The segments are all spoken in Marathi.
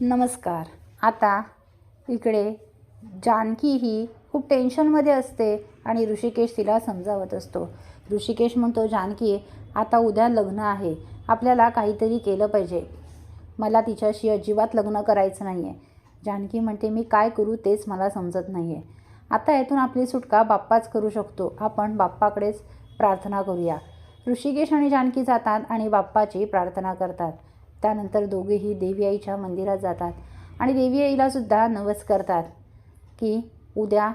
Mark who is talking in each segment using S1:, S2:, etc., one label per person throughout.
S1: नमस्कार. आता इकडे जानकी ही खूप टेन्शनमध्ये असते आणि ऋषिकेश तिला समजावत असतो. ऋषिकेश म्हणतो जानकी आता उद्या लग्न आहे. आपल्याला काहीतरी केलं पाहिजे. मला तिच्याशी अजिबात लग्न करायचं नाही आहे जानकी म्हणते मी काय करू तेच मला समजत नाही आहे आता यातून आपली सुटका बाप्पाच करू शकतो. आपण बाप्पाकडेच प्रार्थना करूया. ऋषिकेश आणि जानकी जातात आणि बाप्पाची प्रार्थना करतात. त्यानंतर दोघेही देवी आईच्या मंदिरात जातात आणि देवी आईला सुद्धा नवस करतात की उद्या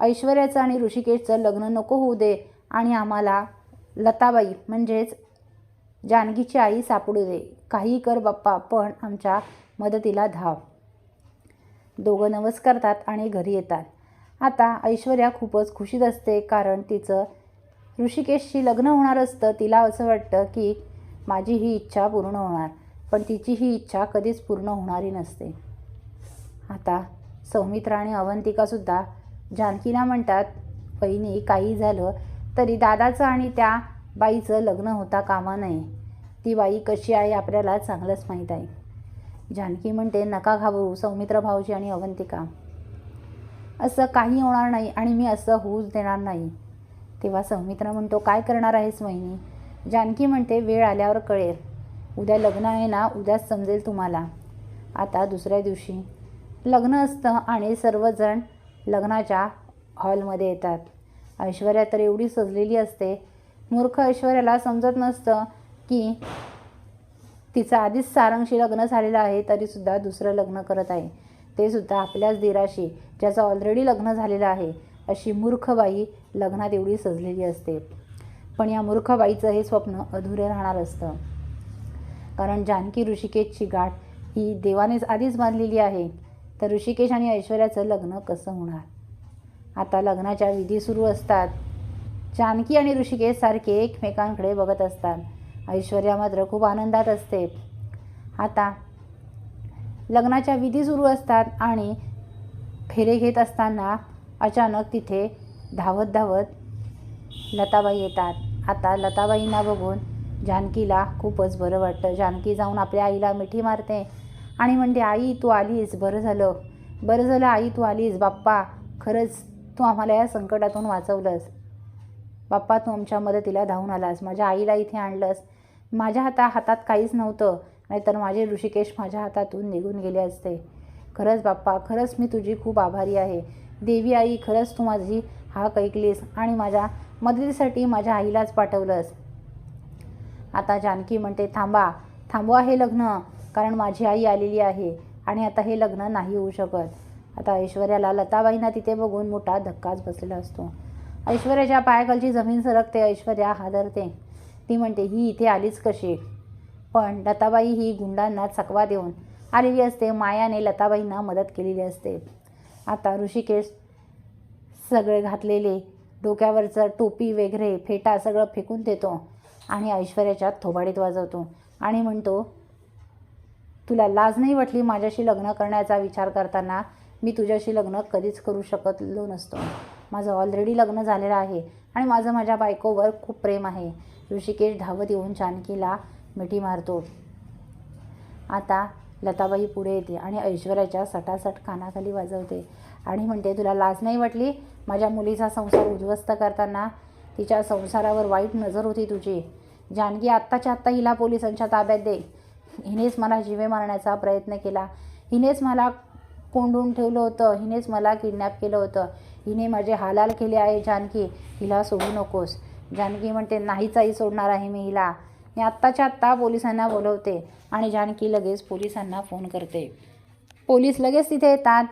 S1: ऐश्वर्याचं आणि ऋषिकेशचं लग्न नको होऊ दे आणि आम्हाला लताबाई म्हणजेच जानकीची आई सापडू दे. काही कर बाप्पा पण आमच्या मदतीला धाव. दोघं नवस करतात आणि घरी येतात. आता ऐश्वर्या खूपच खुशीत असते कारण तिचं ऋषिकेशशी लग्न होणार असतं. तिला असं वाटतं की माझी ही इच्छा पूर्ण होणार. पण तिची ही इच्छा कधीच पूर्ण होणारी नसते. आता सौमित्रा आणि अवंतिकासुद्धा जानकीला म्हणतात बहिणी काही झालं तरी दादाचं आणि त्या बाईचं लग्न होता कामा नये. ती बाई कशी आहे आपल्याला चांगलंच माहीत आहे. जानकी म्हणते नका घाबरू सौमित्र भाऊजी आणि अवंतिका. असं काही होणार नाही आणि मी असं होऊच देणार नाही. तेव्हा सौमित्र म्हणतो काय करणार आहेस वहिनी? जानकी म्हणते वेळ आल्यावर कळेल. उद्या लग्न आहे ना उद्याच समजेल तुम्हाला. आता दुसऱ्या दिवशी. लग्न असतं आणि सर्वजण लग्नाच्या हॉलमध्ये येतात. ऐश्वर्या तर एवढी सजलेली असते. मूर्ख ऐश्वर्याला समजत नसतं की तिचं आधीच सारंगशी लग्न झालेलं आहे तरीसुद्धा दुसरं लग्न करत आहे. ते सुद्धा आपल्याच दिराशी ज्याचं ऑलरेडी लग्न झालेलं आहे. अशी मूर्ख बाई लग्नात एवढी सजलेली असते. पण या मूर्ख बाईचं हे स्वप्न अधुरे राहणार असतं. कारण जानकी ऋषिकेशची गाठ ही देवानेच आधीच बांधलेली आहे. तर ऋषिकेश आणि ऐश्वर्याचं लग्न कसं होणार? आता लग्नाच्या विधी सुरू असतात. जानकी आणि ऋषिकेश सारखे एकमेकांकडे बघत असतात. ऐश्वर्या मात्र खूप आनंदात असते. आता लग्नाच्या विधी सुरू असतात आणि फेरे घेत असताना अचानक तिथे धावत धावत लताबाई येतात. आता लताबाईंना बघून जानकीला खूपच बरं वाटतं. जानकी जाऊन आपल्या आईला मिठी मारते. आणि म्हणते आई तू आलीस. बरं झालं. बरं झालं आई तू आलीस. बाप्पा खरंच तू आम्हाला या संकटातून वाचवलंस. बाप्पा तू आमच्या मदतीला धावून आलास. माझ्या आईला इथे आणलंस. माझ्या हाता हातात काहीच नव्हतं. नाहीतर माझे ऋषिकेश माझ्या हातातून निघून गेले असते. खरंच बाप्पा खरंच मी तुझी खूप आभारी आहे. देवी आई खरंच तू माझी हाक ऐकलीस आणि माझ्या मदतीसाठी माझ्या आईलाच पाठवलंस. आता जानकी म्हणते थांबा थांबवा हे लग्न कारण माझी आई आलेली आहे आणि आता हे लग्न नाही होऊ शकत. आता ऐश्वर्याला लताबाईंना तिथे बघून मोठा धक्काच बसलेला असतो. ऐश्वर्याच्या पायाखालची जमीन सरकते ऐश्वर्या हादरते. ती म्हणते ही इथे आलीच कशी? पण लताबाई ही गुंडांना चकवा देऊन आलेली असते. मायाने लताबाईंना मदत केलेली असते. आता ऋषिकेश सगळे घातलेले डोक्यावरचं टोपी वगैरे फेटा सगळं फेकून देतो. आणि ऐश्वर्याच्या थोबाडीत वाजवतो. आणि म्हणतो तुला लाज नाही वाटली माझ्याशी लग्न करण्याचा विचार करताना? मी तुझ्याशी लग्न कधीच करू शकतलो नसतो. माझं ऑलरेडी लग्न झालेलं आहे आणि माझं माझ्या बायकोवर खूप प्रेम आहे. ऋषिकेश धावत येऊन जानकीला मिठी मारतो. आता लताबाई पुढे येते आणि ऐश्वर्याच्या सटासट कानाखाली वाजवते आणि म्हणते तुला लाज नाही वाटली माझ्या मुलीचा संसार उद्ध्वस्त करताना? तिच्या संसारावर वाईट नजर होती तुझी. जानकी आत्ताच्या आत्ता हिला पोलिसांच्या ताब्यात दे हिनेच मला जिवे मारण्याचा प्रयत्न केला. हिनेच मला कोंडून ठेवलं होतं. हिनेच मला किडनॅप केलं होतं. हिने माझे हालाल केले आहे जानकी. हिला सोडू नकोस. जानकी म्हणते नाहीच आई सोडणार आहे मी हिला. मी आत्ताच्या आत्ता पोलिसांना बोलवते आणि जानकी लगेच पोलिसांना फोन करते. पोलीस लगेच तिथे येतात.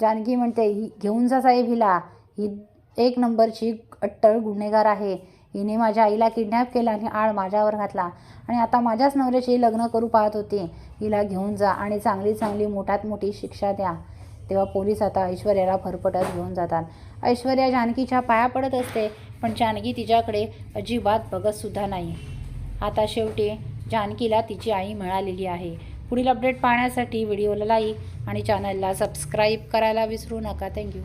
S1: जानकी म्हणते ही घेऊन जा साहेब हिला. ही एक नंबरची अट्टळ गुन्हेगार आहे. हिने माझ्या आईला किडनॅप केला आणि आळ माझ्यावर घातला. आणि आता माझ्याच नवऱ्याशी लग्न करू पाहत होती. हिला घेऊन जा आणि चांगली चांगली मोठ्यात मोठी शिक्षा द्या. तेव्हा पोलीस आता ऐश्वर्याला फरफटत घेऊन जातात. ऐश्वर्या जानकीच्या पाया पडत असते पण जानकी तिच्याकडे अजिबात बघतसुद्धा नाही. आता शेवटी जानकीला तिची आई मिळालेली आहे. पुढील अपडेट पाहण्यासाठी व्हिडिओला लाईक आणि चॅनलला सबस्क्राईब करायला विसरू नका. थँक्यू